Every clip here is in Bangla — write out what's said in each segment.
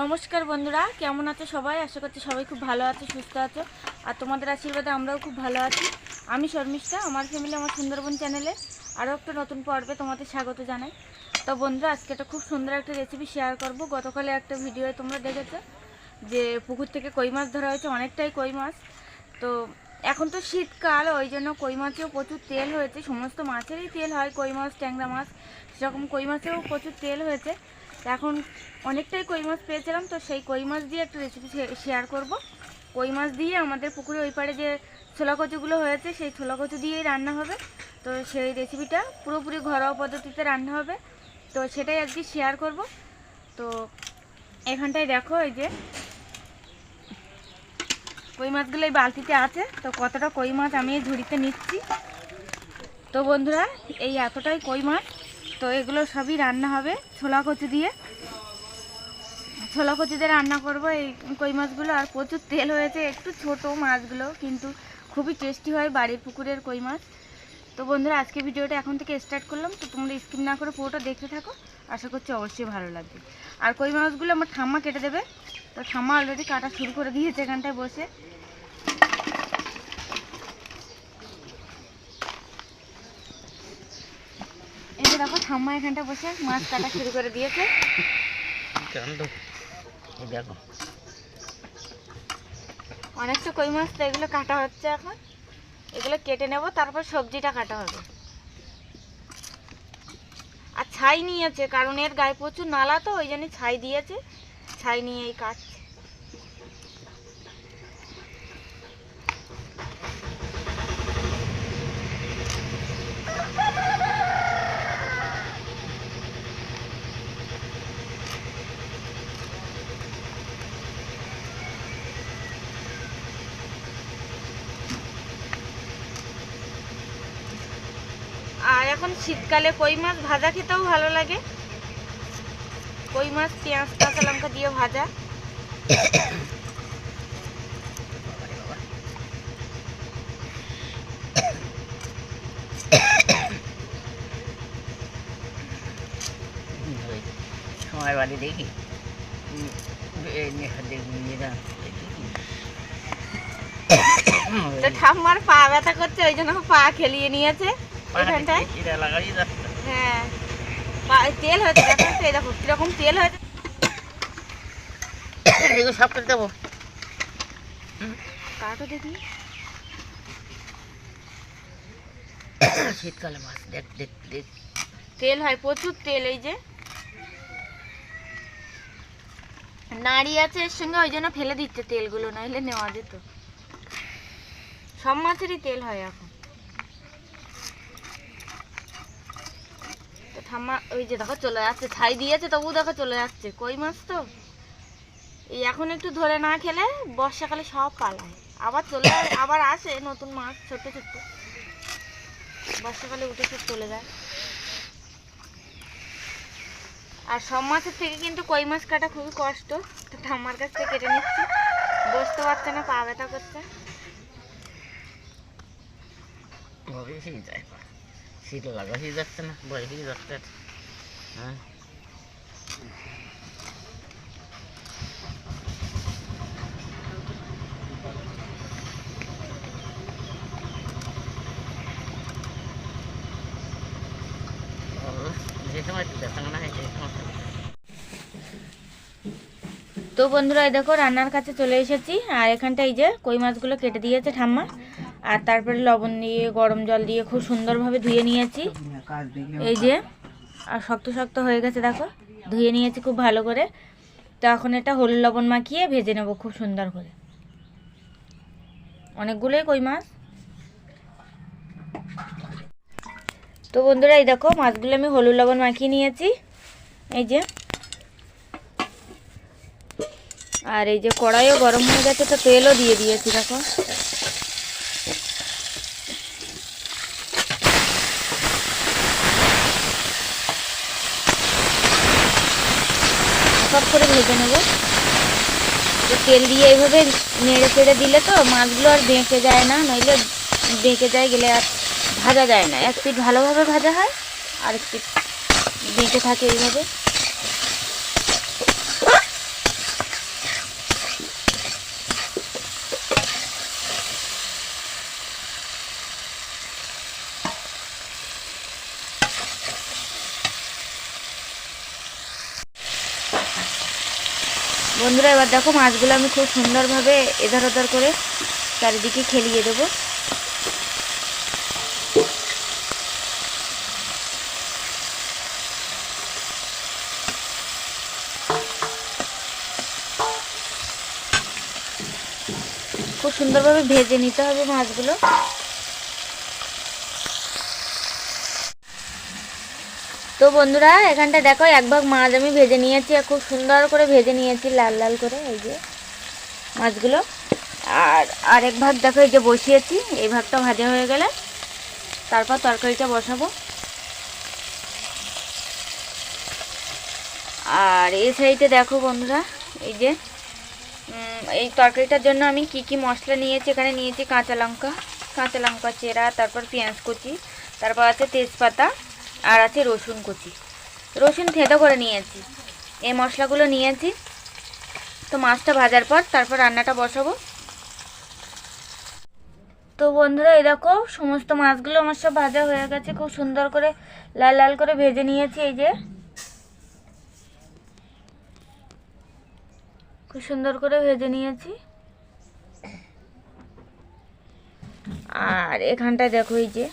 নমস্কার বন্ধুরা, কেমন আছো সবাই? আশা করছি সবাই খুব ভালো আছো, সুস্থ আছো। আর তোমাদের আশীর্বাদে আমরাও খুব ভালো আছি। আমি শর্মিষ্ঠা, আমার ফ্যামিলি আমার সুন্দরবন চ্যানেলে আরও একটা নতুন পর্বে তোমাদের স্বাগত জানাই। তো বন্ধুরা, আজকে একটা খুব সুন্দর একটা রেসিপি শেয়ার করব। গতকালে একটা ভিডিও তোমরা দেখেছ যে পুকুর থেকে কই মাছ ধরা হয়েছে, অনেকটাই কই মাছ। তো এখন তো শীতকাল, ওই জন্য কই মাছেও প্রচুর তেল হয়েছে। সমস্ত মাছেরই তেল হয়, কই মাছ, ট্যাংরা মাছ, সেরকম কই মাছেও প্রচুর তেল হয়েছে। এখন অনেকটাই কই মাছ পেয়েছিলাম, তো সেই কই মাছ দিয়ে একটা রেসিপি শেয়ার করব। কই মাছ দিয়ে আমাদের পুকুরে ওই পাড়ে যে ছোলা কচুগুলো হয়েছে, সেই ছোলা কচু দিয়েই রান্না হবে। তো সেই রেসিপিটা পুরোপুরি ঘরোয়া পদ্ধতিতে রান্না হবে। তো সেটাই আজকে শেয়ার করব। তো এখানটায় দেখো এই যে কই মাছগুলো এই বালতিতে আছে, তো কতটা কই মাছ আমি ঝুড়িতে নিচ্ছি। তো বন্ধুরা, এই এতটাই কই মাছ। তো এগুলো সবই রান্না হবে, ছোলা কচু দিয়ে। ছোলা কচু দিয়ে রান্না করব এই কই মাছগুলো, আর প্রচুর তেল হয়েছে, একটু ছোট মাছগুলো, কিন্তু খুবই টেস্টি হয় বাড়ির পুকুরের কই মাছ। তো বন্ধুরা, আজকে ভিডিওটা এখন থেকে স্টার্ট করলাম, তো তোমরা স্কিপ না করে পুরোটা দেখতে থাকো, আশা করছি অবশ্যই ভালো লাগবে। আর কই মাছগুলো আমার ঠাম্মা কেটে দেবে, তো ঠাম্মা অলরেডি কাটা শুরু করে দিয়েছে এখানটায় বসে এই যে দেখো ঠাম্মা এখানটা বসে মাছ কাটা শুরু করে দিয়েছে। দেখো। অনেকটা কই মাছ তো এগুলো কাটা হচ্ছে এখন। এগুলো কেটে নেব তারপর সবজিটা কাটা হবে। আর ছাই নিয়েছে কারণ এর গায়ে প্রচুর নালা তো ওই জন্য ছাই দিয়েছে। ছাই নিয়ে এই কাটছে আর এখন শীতকালে কই মাছ ভাজা খেতেও ভালো লাগে। কই মাছ পেঁয়াজ কাঁচা লঙ্কা দিয়ে ভাজা। সময় বাড়ি দেখি। ঠাম্মার পা ব্যথা করছে ওই জন্য পা খেলিয়ে নিয়েছে। এখানটায়? হ্যাঁ। তেল হয়েছে দেখো দেখো কীরকম তেল হয়েছে। এগুলো সব করে দেবো। কাটো দেখি। শীতকালে মাছ দেখ দেখ দেখ। তেল হয় প্রচুর তেল এই যে। নাড়ি আছে এর সঙ্গে ওই জন্য ফেলে দিচ্ছে তেলগুলো নাহলে নেওয়া যেত। সব মাছেরই তেল হয় এখন। ঠাম্মা, ওই যে দেখো চলে যাচ্ছে, ছাই দিয়েছে, তবু দেখো চলে যাচ্ছে। কই মাছ তো? এই এখন একটু ধরে না খেলে বর্ষাকালে সব পালায়। আবার চলে আবার আসে নতুন মাছ ছোট ছোট বর্ষাকালে উঠে সব চলে যায়। আর সব মাছের থেকে কিন্তু কই মাছ কাটা খুবই কষ্ট। তো ঠাম্মার কাছ থেকে কেটে নিচ্ছি। বসতে পারছে না, পা ব্যথা করছে। যায় শীত লাগাই যাচ্ছে না, বয় হয়ে যাচ্ছে। হ্যাঁ। হয় তো বন্ধুরা দেখো, রান্নার কাছে চলে এসেছি। আর এখানটা এই যে কই মাছগুলো কেটে দিয়েছে ঠাম্মা। আর তারপরে লবণ দিয়ে, গরম জল দিয়ে খুব সুন্দরভাবে ধুয়ে নিয়েছি। এই যে, আর শক্ত শক্ত হয়ে গেছে, দেখো। ধুয়ে নিয়েছি খুব ভালো করে। তো এখন এটা হলুদ লবণ মাখিয়ে ভেজে নেব খুব সুন্দর করে। অনেকগুলোই কই মাছ? তো বন্ধুরা, এই দেখো, মাছগুলো আমি হলুদ লবণ মাখিয়ে নিয়েছি। এই যে। আর এই যে কড়াইও গরম হয়ে গেছে, তো তেলও দিয়ে দিয়েছি, দেখো। সব করে ভেজে নেব। তেল দিয়ে এইভাবে নেড়ে ফেড়ে দিলে তো মাছগুলো আর বেঁকে যায় না, নইলে বেঁকে যায় গেলে আর ভাজা যায় না। এক পিঠ ভালোভাবে ভাজা হয় আর এক পিঠ বেঁকে থাকে এইভাবে। বন্ধুরা, এবার দেখো মাছগুলো আমি খুব সুন্দরভাবে এধার ওধার করে চারিদিকে খেলিয়ে দেবো। খুব সুন্দরভাবে ভেজে নিতে হবে মাছগুলো। তো বন্ধুরা, এখানটা দেখো, এক ভাগ মাছ আমি ভেজে নিয়েছি খুব সুন্দর করে ভেজে নিয়েছি, লাল লাল করে, এই যে মাছগুলো। আর আরেক ভাগ দেখো, এই যে বসিয়েছি, এই ভাগটা ভাজা হয়ে গেলে তারপর তরকারিটা বসাবো। আর এই সাইডে দেখো বন্ধুরা, এই যে এই তরকারিটার জন্য আমি কি কি মশলা নিয়েছি, এখানে নিয়েছি কাঁচা লঙ্কা কাঁচা লঙ্কা, চেরা, তারপর পেঁয়াজ কুচি, তারপর আছে তেজপাতা আর আছে রসুন কুচি। রসুন থেতো করে নিয়েছি। এই মশলাগুলো নিয়েছি। তো মাছটা ভাজার পর তারপর রান্নাটা বসাবো। তো বন্ধুরা, এই দেখো, সমস্ত মাছগুলো আমার সব ভাজা হয়ে গেছে। খুব সুন্দর করে লাল লাল করে ভেজে নিয়েছি এই যে। খুব সুন্দর করে ভেজে নিয়েছি। আর এখানটায় দেখো এই যে।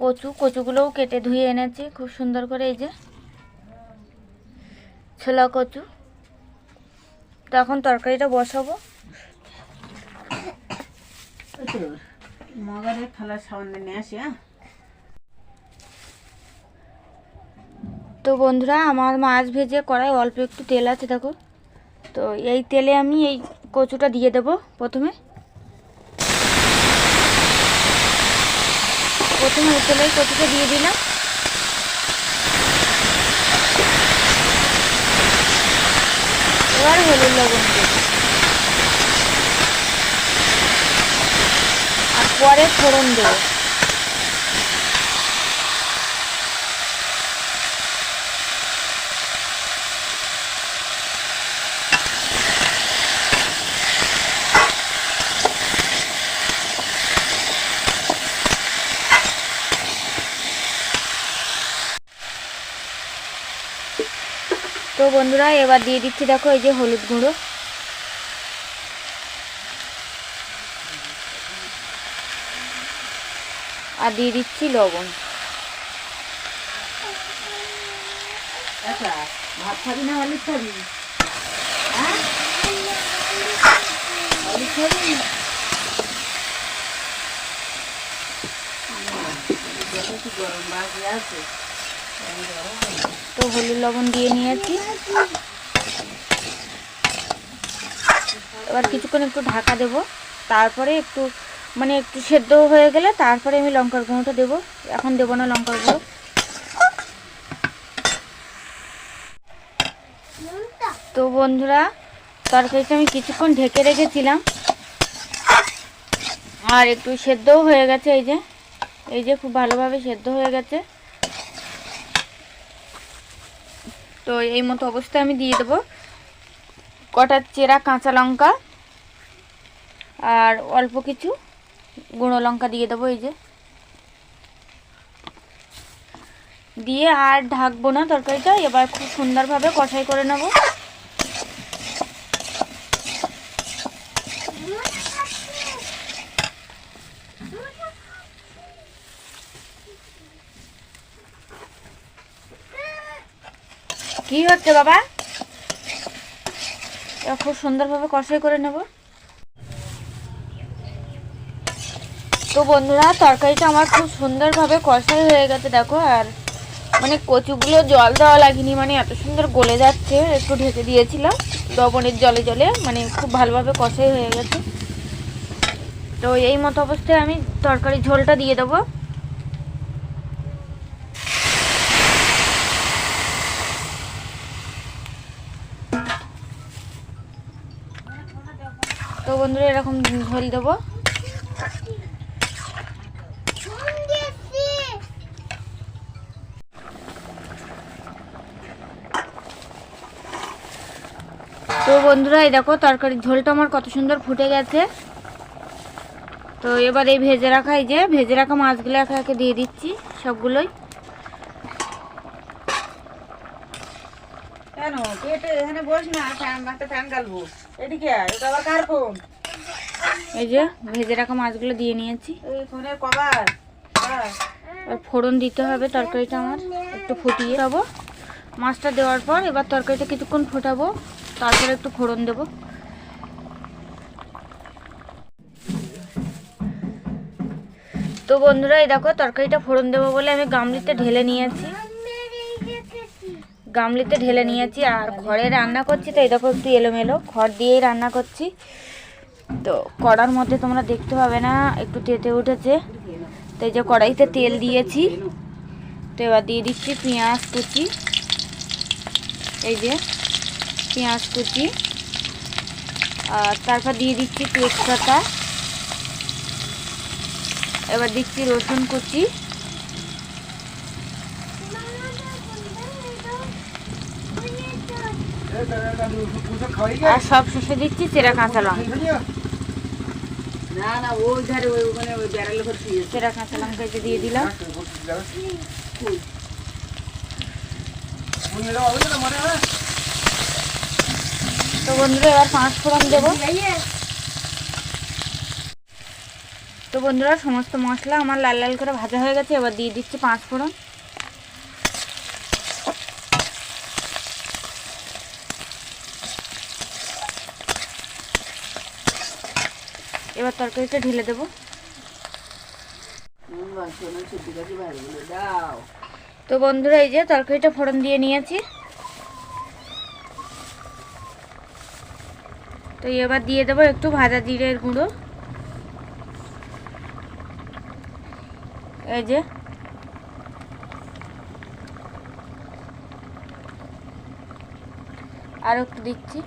কচু কচুগুলোও কেটে ধুয়ে এনেছি। খুব সুন্দর করে এই যে ছোলা কচু। তো এখন তরকারিটা বসাবো। মগারে থালার সামনে নিয়ে আসি হ্যাঁ। তো বন্ধুরা আমার মাছ ভেজে কড়াই অল্প একটু তেল আছে দেখো। তো এই তেলে আমি এই কচুটা দিয়ে দেব প্রথমে। প্রথমে তেলে কচুটা দিয়ে দিলাম। এবার হলুদ লবণ আর পরে ফোড়ন দেবো। তো বন্ধুরা, এবার দিয়ে দিচ্ছি দেখো এই যে হলুদ গুঁড়ো। আর দিয়ে দিচ্ছি লবণ। আচ্ছা ভাত খাবি না হলুদ খাবি? হ্যাঁ? গরম বাকি আছে। তো হলুদ লবণ দিয়ে নিয়েছি। এবার কিছুক্ষণ একটু ঢাকা দেব। তারপরে একটু মানে একটু সেদ্ধ হয়ে গেলে তারপরে আমি লঙ্কার গুঁড়োটা দেবো। এখন দেবো না লঙ্কার গুঁড়ো। তো বন্ধুরা, তরকারিটা আমি কিছুক্ষণ ঢেকে রেখেছিলাম। আর একটু সেদ্ধও হয়ে গেছে এই যে। এই যে খুব ভালোভাবে সেদ্ধ হয়ে গেছে। তো এই মতো অবস্থায় আমি দিয়ে দেবো। কটা চেরা কাঁচা লঙ্কা আর অল্প কিছু গুঁড়ো লঙ্কা দিয়ে দেবো এই যে। দিয়ে আর ঢাকবো না তরকারিটা, এবার খুব সুন্দরভাবে কষাই করে নেব। কি হচ্ছে বাবা? খুব সুন্দরভাবে কষাই করে নেব। তো বন্ধুরা, তরকারিটা আমার খুব সুন্দরভাবে কষাই হয়ে গেছে, দেখো, আর মানে কচুগুলো জল দেওয়া লাগেনি মানে এত সুন্দর গলে যাচ্ছে, একটু ঢেকে দিয়েছিলাম, লবণের জলে জলে মানে খুব ভালোভাবে কষাই হয়ে গেছে। তো এই মতো অবস্থায় আমি তরকারি ঝোলটা দিয়ে দেবো। তো বন্ধুরা, এরকম ঝোল দেবো। তো বন্ধুরা, এই দেখো, তরকারির ঝোলটা আমার কত সুন্দর ফুটে গেছে। তো এবার এই ভেজে রাখা, এই যে ভেজে রাখা মাছগুলো একে একে দিয়ে দিচ্ছি সবগুলোই কেন পেটে এখানে বস না ফ্যান একটা ফ্যান গালবো এদিকে আয় এটা আবার কার ফোন এই যে ভেজে রাখা মাছগুলো দিয়ে নিয়েছি। আর ফোড়ন দিতে হবে তরকারিটা আমার একটু ফুটিয়ে। যাব মাছটা দেওয়ার পর এবার তরকারিটা কিছুক্ষণ ফোটাবো তারপরে একটু ফোড়ন দেবো। তো বন্ধুরা এই দেখো তরকারিটা ফোড়ন দেবো বলে আমি গামলিতে ঢেলে নিয়েছি। গামলিতে ঢেলে নিয়েছি আর ঘরে রান্না করছি তো, এই দেখো একটু এলোমেলো। খড় দিয়েই রান্না করছি। তো কড়ার মধ্যে তোমরা দেখতে পাবে না, একটু তেতে উঠেছে। তো এই যে কড়াইতে তেল দিয়েছি। তো এবার দিয়ে দিচ্ছি পেঁয়াজ কুচি। এই যে পেঁয়াজ কুচি। আর তারপর দিয়ে দিচ্ছি তেজপাতা। এবার দিচ্ছি রসুন কুচি। আর সব শেষে দিচ্ছি চেরা কাঁচা লঙ্কা। না না ওই ধারে ওই ওখানে ওই ব্যারেল করে চেরা কাঁচা লঙ্কা দিয়ে দিলাম। তো বন্ধুরা এবার পাঁচ ফোড়ন দেবো। তো বন্ধুরা সমস্ত মশলা আমার লাল লাল করে ভাজা হয়ে গেছে এবার দিয়ে দিচ্ছি পাঁচ ফোড়ন। তরকারিটা ঢেলে দেবো। তো বন্ধুরা, এই যে তরকারিটা ফোড়ন দিয়ে নিয়েছি। তো এবার দিয়ে দেবো একটু ভাজা জিরের গুঁড়ো। এই যে। আর একটু দিচ্ছি।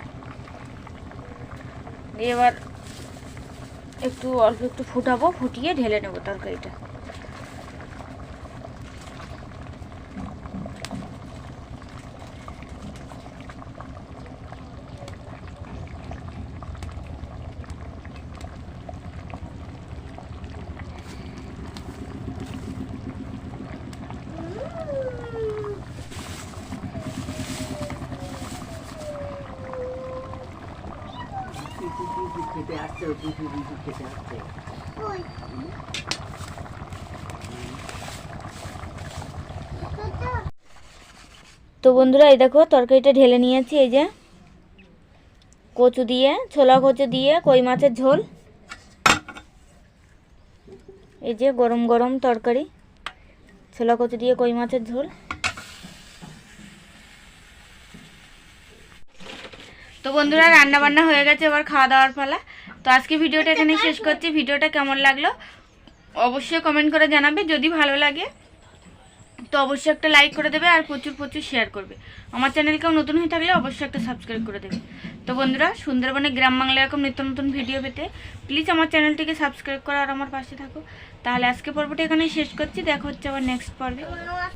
দিয়ে এবার একটু অল্প একটু ফুটাবো ফুটিয়ে ঢেলে নেব তরকারিটা। তো বন্ধুরা, এই দেখো, তরকারিটা ঢেলে নিয়েছি, এই যে। কচু দিয়ে, ছোলা কচু দিয়ে, কই মাছের ঝোল। এই যে, গরম গরম তরকারি। ছোলা কচু দিয়ে, কই মাছের ঝোল। তো বন্ধুরা রান্না বান্না হয়ে গেছে, এবার খাওয়া দাওয়ার পালা। তো আজকে ভিডিওটা এখানে শেষ করছি। ভিডিওটা কেমন লাগল অবশ্যই কমেন্ট করে জানাবে। যদি ভালো লাগে তো অবশ্যই একটা লাইক করে দেবে আর প্রচুর প্রচুর শেয়ার করবে। আমার চ্যানেলকেও নতুন হয়ে থাকলে অবশ্যই একটা সাবস্ক্রাইব করে দেবে। তো বন্ধুরা সুন্দরবনে গ্রাম বাংলা এরকম নিত্য নতুন ভিডিও পেতে প্লিজ আমার চ্যানেলটিকে সাবস্ক্রাইব করো আর আমার পাশে থাকো। তাহলে আজকে পর্বটা এখানেই শেষ করছি। দেখা হচ্ছে আবার নেক্সট পর্বে।